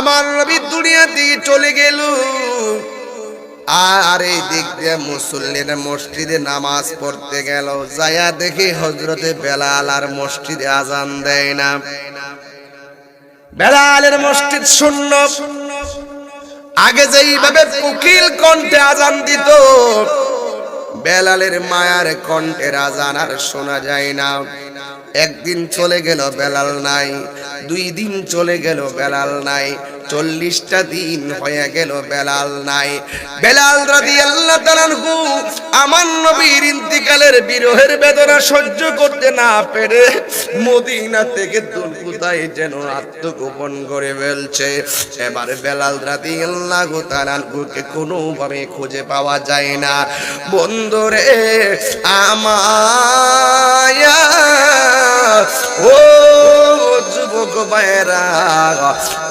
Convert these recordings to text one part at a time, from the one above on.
আমার নবী দুনিয়া দিয়ে চলে গেল। আর এই দিক দিয়ে মুসল্লিরা মসজিদে নামাজ পড়তে গেল। যায়া দেখি হজরতে বেলাল আর মসজিদে আজান দেয় না। বেলালের মসজিদ শূন্য। আগে যেইভাবে উকিল কণ্ঠে আজান দিত, বেলালের মায়ার কণ্ঠের আজান আর শোনা যায় না। একদিন চলে গেল বেলাল নাই, দুই দিন চলে গেল বেলাল নাই, চল্লিশটা দিন হয়ে গেল বেলাল নাই। বেলাল আমার নবীর ইন্তিকালের বেদনা সহ্য করতে না পেরে মদিনা থেকে দুর্গুতায় যেন আত্মগোপন করে ফেলছে। এবার বেলাল তালানহুকে কোনোভাবে খুঁজে পাওয়া যায় না। বন্ধুরে, আমায়া, ও যুবক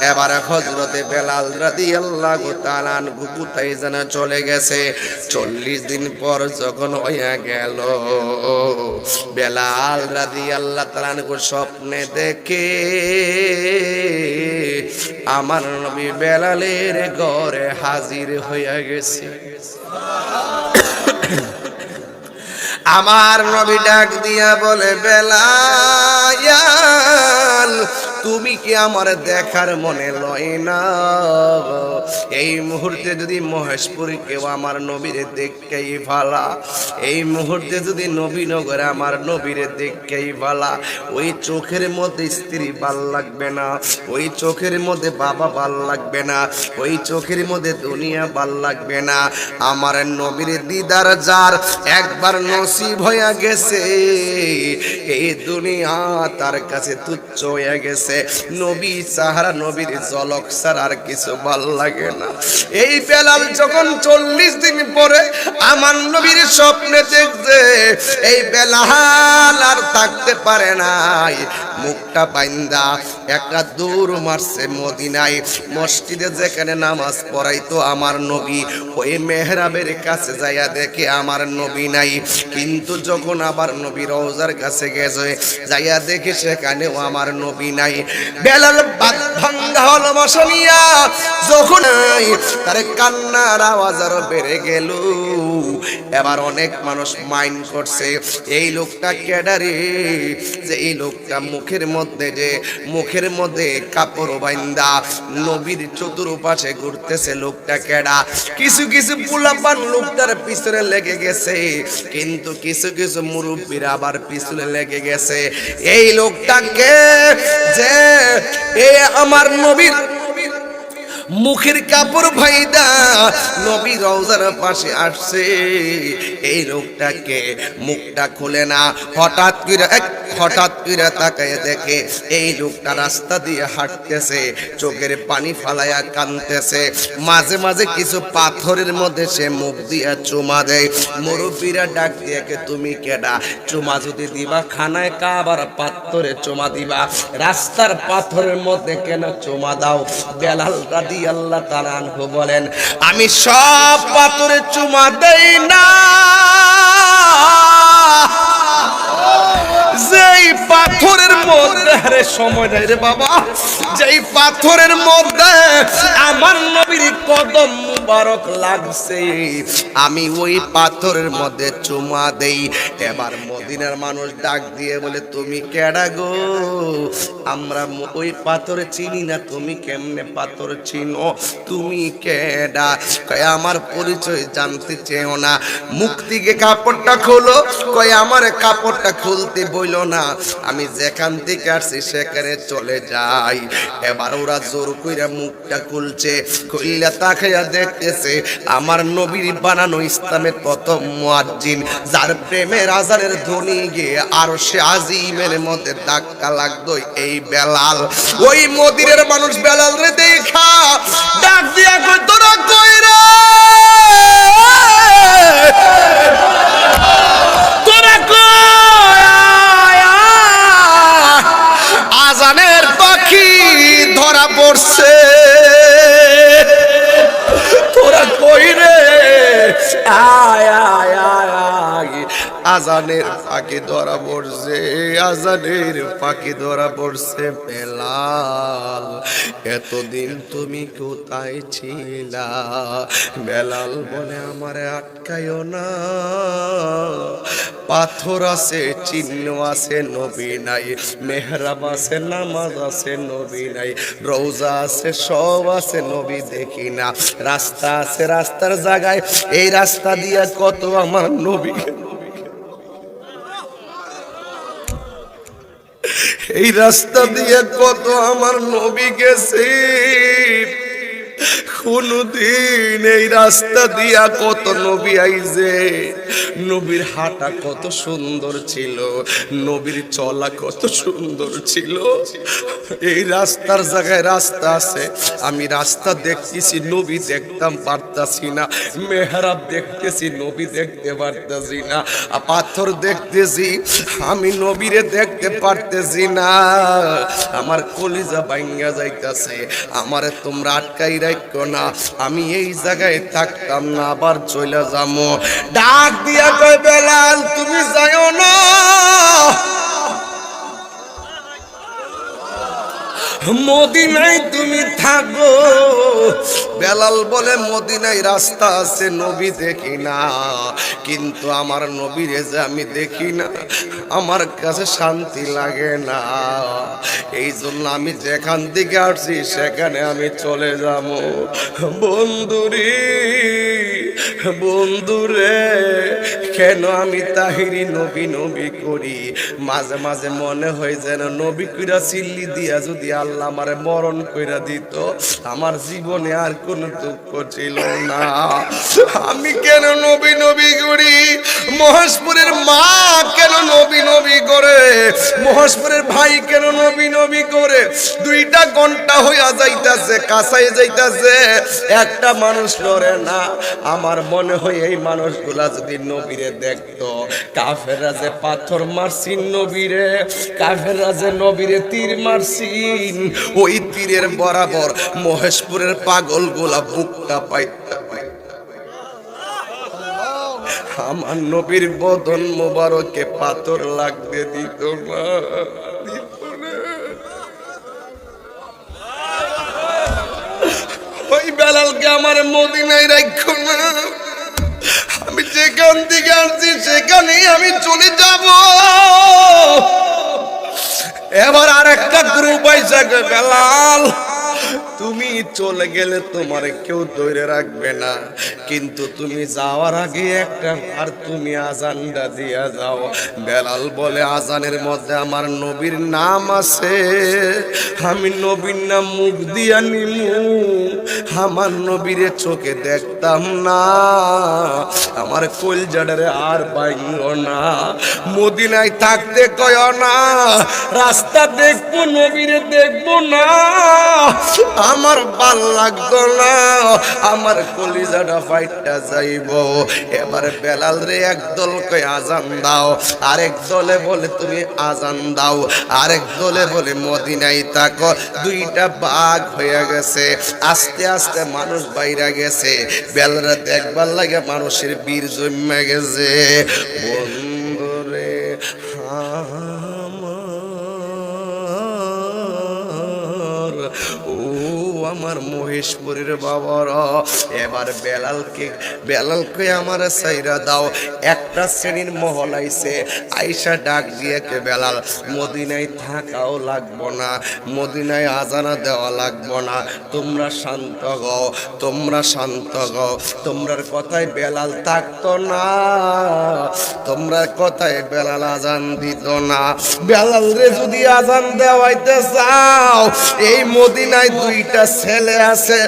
এবার হজরতে বেলাল রাদি আল্লাহ তালান গুকুতাই যেন চলে গেছে? চল্লিশ দিন পর যখন হইয়া গেল, বেলাল রাদি আল্লাহ তালান স্বপ্নে দেখে আমার নবী বেলালের ঘরে হাজির হইয়া গেছে। আমার নবী ডাক দিয়া বলে বেলায়াল তুমি কি আমার দেখার মনে লয় না? এই মুহূর্তে যদি মহেশপুরি কেউ আমার নবীরে দেখকেই ভালা, এই মুহূর্তে যদি নবীনগরে আমার নবীরে দেখকেই ভালা, ওই চোখের মধ্যে স্ত্রী ভালো লাগবে না, ওই চোখের মধ্যে বাবা ভালো লাগবে না, ওই চোখের মধ্যে দুনিয়া ভালো লাগবে না, আমার নবীর দিদার যার একবার নসিব হয়ে গেছে, এই দুনিয়া তার কাছে তুচ্ছ হয়ে গেছে। নবী সাহারা, নবীর জলক সারার আর কিছু ভালো লাগে না। এই বেলাল যখন চল্লিশ দিন পরে আমার নবীর স্বপ্নে দেখছে, এই বেলাল আর থাকতে পারে নাই। মুখটা বাইন্দা একটা দৌড় মারছে মদিনায়। মসজিদে যেখানে নামাজ পড়াইতো আমার নবী, ওই মেহরাবের কাছে যাইয়া দেখে আমার নবী নাই। কিন্তু যখন আবার নবী রওজার কাছে গেছে, যাইয়া দেখে সেখানেও আমার নবী নাই। বেলাল বাদ ভাঙ্গা হলো মশনিয়া, যখন তার কান্নার আওয়াজ আরও বেড়ে গেল। এবার অনেক মানুষ মাইন্ড করছে, এই লোকটা কেডারে? যে এই লোকটা মুখের মধ্যে যে মুখের মধ্যে কাপড় বাইন্দা, নবীর চতুর্পাশে ঘুরতেছে লোকটা কেডা? কিছু কিছু পুলাপান লোকটার পিছনে লেগে গেছে, কিন্তু কিছু কিছু মুরব্বীর আবার পিছনে লেগে গেছে। এই লোকটাকে যে এ আমার নবীর মুখের কাপড় ভাইদা নবী রওজার পাশে আসছে। এই লোকটাকে মুখটা খুলে না হঠাৎ করে হঠাৎ করে তাকায় দেখে এই লোকটা রাস্তা দিয়ে হাঁটতেছে, চোখের পানি ফালাইয়া কানতেছে মাঝে মাঝে কিছু পাথরের মধ্যে সে মুখ দিয়া চুমা দেয়। মুরব্বীরা ডাক দিয়ে তুমি কেডা? চুমা যদি দিবা, খানায় কাবার পাথরে চুমা দিবা। রাস্তার পাথরের মধ্যে কেন চুমা দাও? বেলাল রাদি আল্লাহ তালানহু বলেন, আমি সব পাথরে চুমা দেই না। যেই পাথরের মধ্যে সময় নাই রে বাবা। যেই পাথরের মধ্যে আমার নবীর কদম মুবারক লাগছে। আমি ওই পাথরের মধ্যে চুমা দেই। এবার মদিনার মানুষ ডাক দিয়ে বলে, তুমি কেডা গো? আমরা ওই পাথর চিনি না, তুমি কেমনে পাথর চিনো? তুমি কেডা? কয়, আমার পরিচয় জানতে চেও না। মুখ থেকে কাপড়টা খোলো। কয়, আমার কাপড়টা খুলতে বইল না। আমি যেখান থেকে আসছি, সেখানে চলে যাই। এবার ওরা জোর কইরা মুখটা খুলছে খুললে তাকাইয়া দেখতেছে, আমার নবীর বানানো ইসলামের প্রথম মুয়াজ্জিন, যার প্রেমের আজানের ধ্বনি গিয়ে আর সে আজিমের মধ্যে ধাক্কা লাগতো এই বেলাল। ওই মদিরের মানুষ বেলাল রে দেখা, ডাক দিয়া কই তোরা কই রে? আজানের পাখি ধরা পড়ছে, আজানের পাখি ধরা পড়ছে বেলাল। এতদিন তুমি কোথায় ছিলা? বেলাল বলে, আমারে আটকাইও না। পাথর আছে, চিহ্ন আছে, নবী নাই। মেহরাব আছে, নামাজ আছে, নবী নাই। রোজা আছে, সব আছে, নবী দেখি না। রাস্তা আছে, রাস্তার জায়গায়। এই রাস্তা দিয়ে কত আমার নবী এই রাস্তা দিয়ে কত আমার নবী গেছে। কোনদিন এই রাস্তা দিয়া কত নবী আইছে নবীর হাঁটা কত সুন্দর ছিল, নবীর চলা কত সুন্দর ছিল। এই রাস্তার জায়গায় রাস্তা আছে, আমি রাস্তা দেখতেছি, নবী দেখতাম পারতাছি না, মেহরাব দেখতেছি, নবী দেখতে পারতাছি না, পাথর দেখতেছি, আমি নবীরে দেখতে পারতেছি না। আমার কলিজা বাইঙ্গা যাইতাছে, আমারে তোমরা আটকাই রাখো না, আমি এই জায়গায় থাকতাম না, আবার চলে যাব ডাক দিয়া কয় বেলাল তুমি যাও না। মদিনায় তুমি থাকো। বেলাল বলে, মদিনায় রাস্তা আছে, নবী দেখি না। কিন্তু আমার নবীরে যে আমি দেখি না, আমার কাছে শান্তি লাগে না। এই জন্য আমি যেখান থেকে আসছি, সেখানে আমি চলে যাব। বন্ধুরি, বন্ধুরে, কেন আমি তাহিরি নবী নবী করি? মাঝে মাঝে মনে হয় যেন নবী কইরা চিল্লি দিয়া যদি আল্লাহ আমারে মরণ কইরা দিত। আমার জীবনে আর কোনো দুঃখ ছিল না। আমি কেন নবী নবী করি? মহেশপুরের মা কেন মহেশপুরের ভাই কেন নবী নবী করে? দুইটা ঘণ্টা হইয়া যাইতাছে কাছাই যাইতাছে। একটা মানুষ লড়ে না। আমার মনে হয় এই মানুষগুলা যদি নবীরে দেখতো, কাফেররা যে পাথর মারছিন নবীরে, কাফেররা যে নবীরে তীর মারছিন ওই তীরের বরাবর মহেশপুরের পাগলগুলা বুকটা পাইতা। আমার নবীর বদন মোবারকে পাথর লাগতে দিত না। ওই বেলালকে আমার মদিনায় রাখো না। আমি যেখান থেকে আসছি, সেখানেই আমি চলে যাব। এবার আর একটা গ্রুপ আইসা বেলাল। তুমি চলে গেলে তোমার কেউ ধরে রাখবে না। কিন্তু তুমি যাওয়ার আগে একটা আর তুমি আজানটা দিয়া যাও। বেলাল বলে, আজানের মধ্যে আমার নবীর নাম আছে। আমি নবীর নাম মুখ দিয়া নিমু। আমার নবীরে চোখে দেখতাম না। আমার কলজাডারে আর বাইঙ্গ না। মদিনায় থাকতে কয় না। রাস্তা দেখব, নবীরে দেখব না। আমার ভালো লাগতো না। আমার কলিজাটা ফাইটটা যাইব। এবার বেলাল রে একদল কই আজান দাও। আরেক দলে বলে, তুমি আজান দাও। আরেক দলে বলে, মদিনায় থাকো। দুইটা বাঘ হয়ে গেছে। আস্তে আস্তে মানুষ বাইরে গেছে। বেলারে দেখবার লাগে মানুষের বীর জমে গেছে। বন্ধুরে আমার আমার মহেশপুরের বাবার, এবার বেলালকে বেলালকে আমার সাইরা দাও। একটা শ্রেণির মহল আইছে। আইসা ডাক দিয়েকে বেলাল, মদিনায় থাকাও লাগবো না, মদিনায় আজানা দেওয়া লাগবো না। তোমরা শান্ত গও তোমরা শান্ত গও তোমরার কথায় বেলাল থাকতো না তোমরা কথায় বেলাল আজান দিত না। বেলাল রে, যদি আজান দেওয়াইতে চাও, এই মদিনায় দুইটা ছেলে আছে,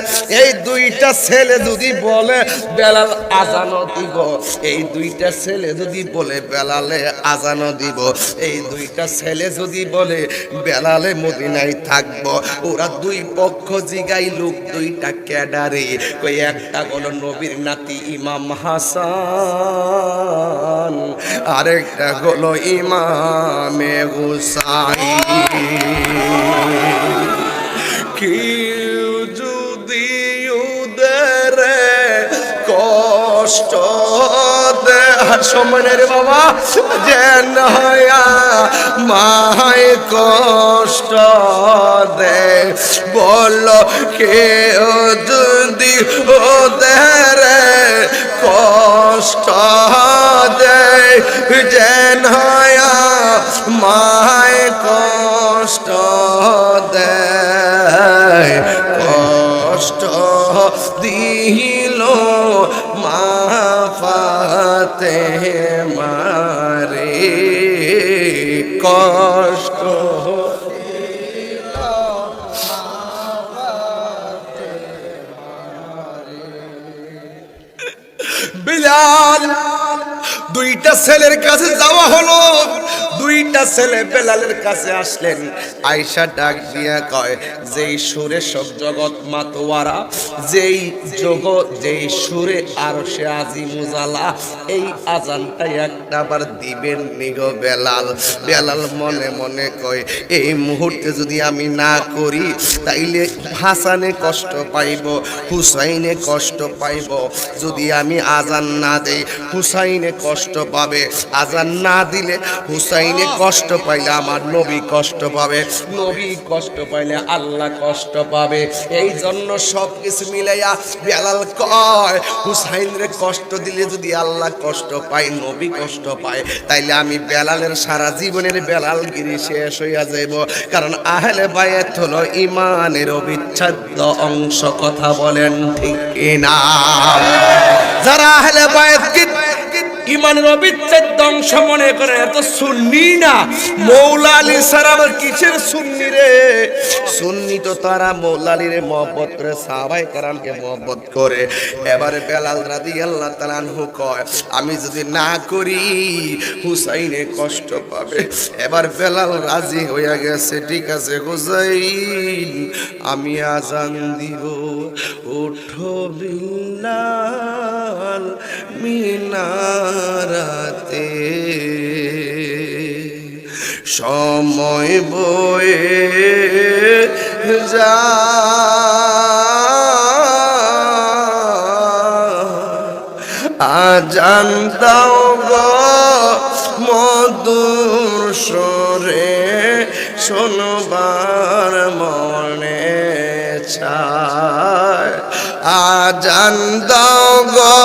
এই দুইটা ছেলে যদি বলে বেলাল আজানও দিব, এই দুইটা ছেলে যদি বলে বেলালে আজানও দিব, এই দুইটা ছেলে যদি বলে বেলালে মদিনায় থাকব, ওরা দুই পক্ষ জিগাই লোক দুইটা ক্যাডারে, কই একটা হলো নবীর নাতি ইমাম হাসান, আরেকটা হলো ইমামে হুসাইন। কেউ যদি উদরে কর কষ্ট দেহার সময় নেই রে বাবা। যেন মায় কষ্ট দে। বল কেউ যদি ওদের কষ্ট দে। যেন মায় কষ্ট দেয় দিল মা ফাতে মারে কষ্ট বিলাল দুইটা ছেলের কাছে যাওয়া হলো। দুইটা ছেলে বেলালের কাছে আসলেন। আয়সা ডাক দিয়া কয়, যেই সুরে সব জগৎ মাতোয়ারা, যেই জগৎ যেই সুরে আর সে আজি মুজালা, এই আজানটাই একটা আবার দিবেন নিগো বেলাল। বেলাল মনে মনে কয়, এই মুহূর্তে যদি আমি না করি, তাইলে হাসানে কষ্ট পাইব, হুসাইনে কষ্ট পাইব। যদি আমি আজান না দেই, হুসাইনে কষ্ট পাবে। আজান না দিলে হুসাইনে কষ্ট পাইলে আমার নবী কষ্ট পাবে, নবী কষ্ট পাইলে আল্লাহ কষ্ট পাবে। এই জন্য সব কিছু মিলাইয়া বেলাল কয়, হুসাইনরে কষ্ট দিলে যদি আল্লাহ কষ্ট পায়, নবী কষ্ট পায়, তাইলে আমি বেলালের সারা জীবনের বেলালগিরি শেষ হইয়া যাইব। কারণ আহলে বায়াত হলো ইমানের অবিচ্ছেদ্য অংশ, কথা বলেন ঠিক না যারা আহলে বায়াত ইমানের অবিচ্ছেদ্য অংশ মনে করে, এত সুন্নি না। মৌলা আলী স্যার আবার কিসের সুন্নি রে? সুন্নি তো তারা মৌলা আলীর মহব্বত করে সাহাবাই কারামকে মহব্বত করে। এবারে বেলাল রাদি আল্লাহ তালানহু কয়, আমি যদি না করি, হুসাইনে কষ্ট পাবে। এবার বেলাল রাজি হইয়া গেছে, ঠিক আছে হুসাইন, আমি আজান দিব, উঠো বিল্লাল মিনারাতে। সময় বয়ে যা। আজান দাও মধুর সরে শোনবার মনে চায় আজান দাও গো।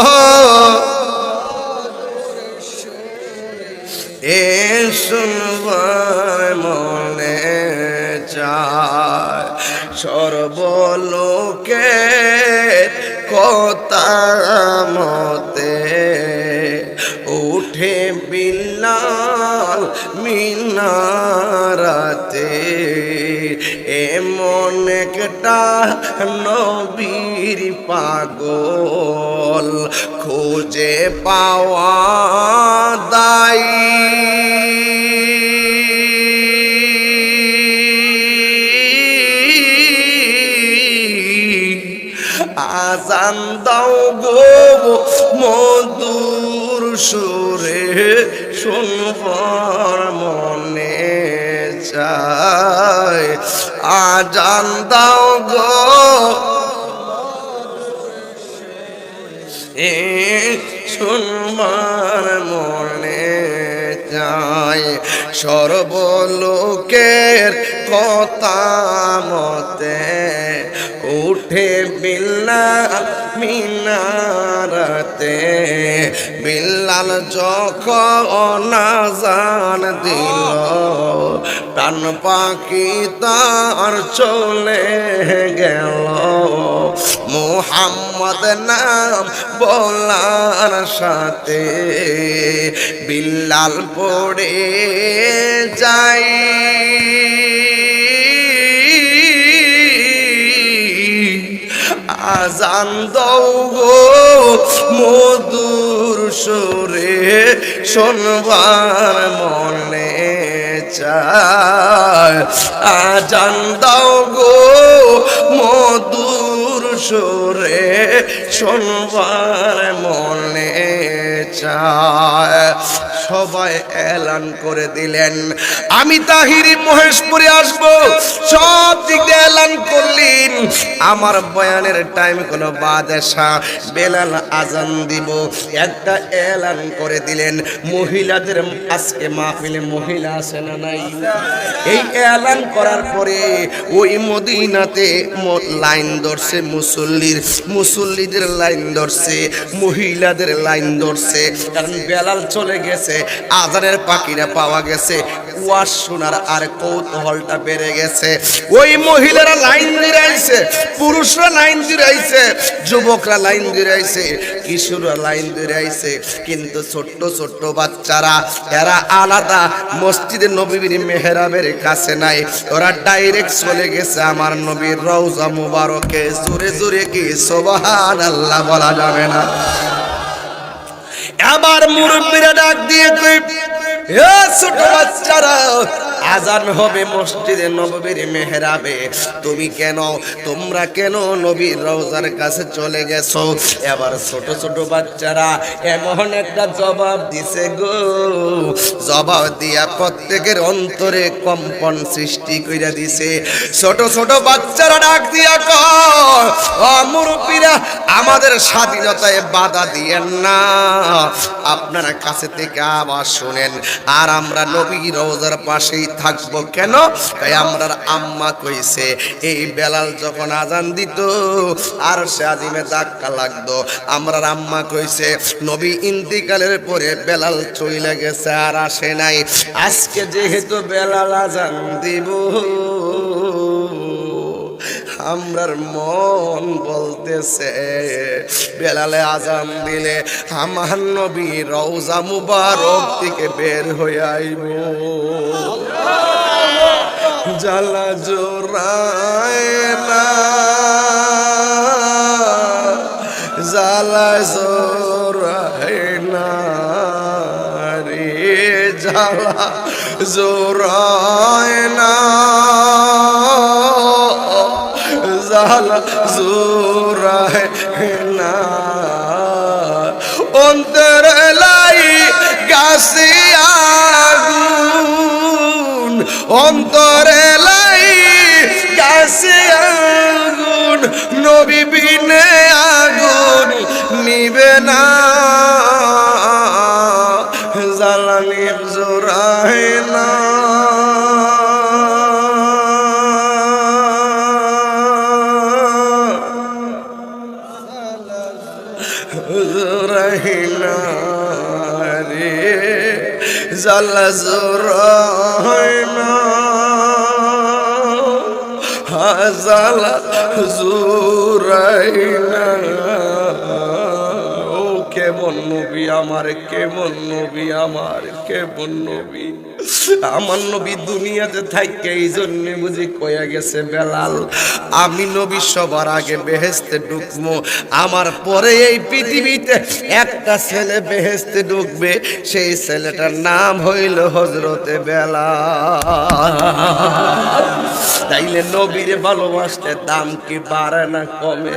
এ শুনবার মনে চায় সর্বলোকে কথা মতে উঠে বিল্লাল মিনারাতে এমন একটা নবীর পাগল খুঁজে পাওয়া দায়ী। আজান দাও গো মধুর সুরে শুনবার মনে চায় আজান দাও গো এ শুনবার মনে যায় সর্বলোকের কথা মতে উঠে বিল্লাল মিনারাতে। বিল্লাল যখন নাজান দিল টান পাখি তার চলে গেল। মোহাম্মদ নাম বলার সাথে বিল্লাল পড়ে যাই। আজান দৌ গো মধুর সুরে শোনবার মনে চায়। আজান দাও গো মধুর সুরে শুনবার মনে চায়। সবাই এলান করে দিলেন। আমি তাহিরি মহেশপুরে আসব, সব দিক এলান করলেন। আমার বয়ানের টাইম কোনো বাদ আসা বেলাল আজান দিব। একটা এলান করে দিলেন। মহিলাদের আজকে মাহফিলে মহিলা আছে না নাই? এই এলান করার পরে ওই মদিনাতে লাইন ধরছে মুসল্লির, মুসল্লিদের লাইন ধরছে, মহিলাদের লাইন ধরছে। কারণ বেলাল চলে গেছে। আজানের পাখিরা পাওয়া গেছে। ওয়াজ শোনার আর কৌতূহলটা বেড়ে গেছে। ওই মহিলারা লাইন দিরাইছে, পুরুষরা লাইন দিরাইছে, যুবকরা লাইন দিরাইছে, কিশোররা লাইন দিরাইছে। কিন্তু ছোট্ট ছোট্ট বাচ্চারা, এরা আলাদা। মসজিদে নবীর মেহরাবের কাছে নাই, ওরা ডাইরেক্ট চলে গেছে আমার নবীর রওজা মুবারকে। জোরে জোরে কি সোবাহান আল্লাহ বলা যাবে না? আবার মুরব্বীরা ডাক দিয়ে এ ছোট বাচ্চারা, আজান হবে মসজিদে নববীর মেহরাবে। তুমি কেন, তোমরা কেন কাছে চলে গেছো? এবার ছোট ছোট বাচ্চারা এমন একটা জবাব দিছে গো। জবাব দিয়া প্রত্যেকের অন্তরে কম্পন সৃষ্টি কইরা দিছে। ছোট ছোট বাচ্চারা ডাক দিয়া মুরব্বীরা, আমাদের স্বাধীনতায় বাধা দিয়েন না। আপনারা কাছে থেকে আবার শুনেন। আর আমরা নবী রোজার পাশেই থাকব কেন? তাই আমরার আম্মা কইছে, এই বেলাল যখন আজান দিত আর সে আজিমে ধাক্কা লাগতো। আমরার আম্মা কইছে, নবী ইন্তিকালের পরে বেলাল চইলে গেছে আর আসে নাই। আজকে যেহেতু বেলাল আজান দিব আমরার মন বলতেছে, বেলালে আজান দিলে আমার নবী রওজা মুবারক থেকে বের হয়ে আইব। জ্বালা জোরায় জ্বালা জোরায় না রে, জ্বালা জোরায় না। আগুন নবী বিনে আগুন নিবে না। জ্বালানি জোরায় না। রহিনা রে জালা জোরাইনা হাজালা জোরাইনা ও কেমন নবী আমার কেমন নবী আমার কেমন নবী আমার নবী দুনিয়াতে থাইকে এই জন্য বুঝি কয়া গেছে, বেলাল, আমি নবী সবার আগে বেহেস্তে ঢুকবো আমার পরে এই পৃথিবীতে একটা ছেলে বেহেস্তে ঢুকবে, সেই ছেলেটার নাম হইল হজরতে বেলাল। তাইলে নবীর ভালোবাসতে দাম কি বাড়ে না কমে?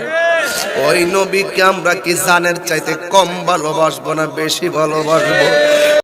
ওই নবীকে আমরা কি জানের চাইতে কম ভালোবাসবো না বেশি ভালোবাসবো?